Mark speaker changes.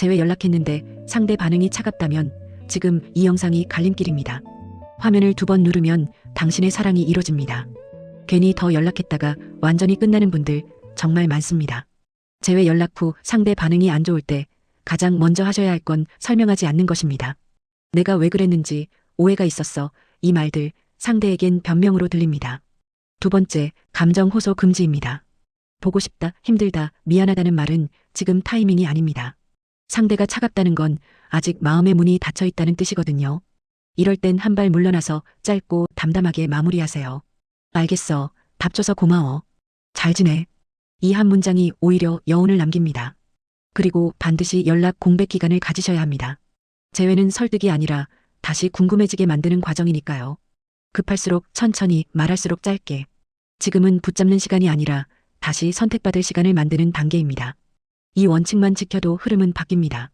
Speaker 1: 재회 연락했는데 상대 반응이 차갑다면 지금 이 영상이 갈림길입니다. 화면을 두 번 누르면 당신의 사랑이 이루어집니다. 괜히 더 연락했다가 완전히 끝나는 분들 정말 많습니다. 재회 연락 후 상대 반응이 안 좋을 때 가장 먼저 하셔야 할 건 설명하지 않는 것입니다. 내가 왜 그랬는지 오해가 있었어. 이 말들 상대에겐 변명으로 들립니다. 두 번째, 감정 호소 금지입니다. 보고 싶다, 힘들다, 미안하다는 말은 지금 타이밍이 아닙니다. 상대가 차갑다는 건 아직 마음의 문이 닫혀 있다는 뜻이거든요. 이럴 땐 한 발 물러나서 짧고 담담하게 마무리하세요. 알겠어. 답 줘서 고마워. 잘 지내. 이 한 문장이 오히려 여운을 남깁니다. 그리고 반드시 연락 공백 기간을 가지셔야 합니다. 재회는 설득이 아니라 다시 궁금해지게 만드는 과정이니까요. 급할수록 천천히 말할수록 짧게. 지금은 붙잡는 시간이 아니라 다시 선택받을 시간을 만드는 단계입니다. 이 원칙만 지켜도 흐름은 바뀝니다.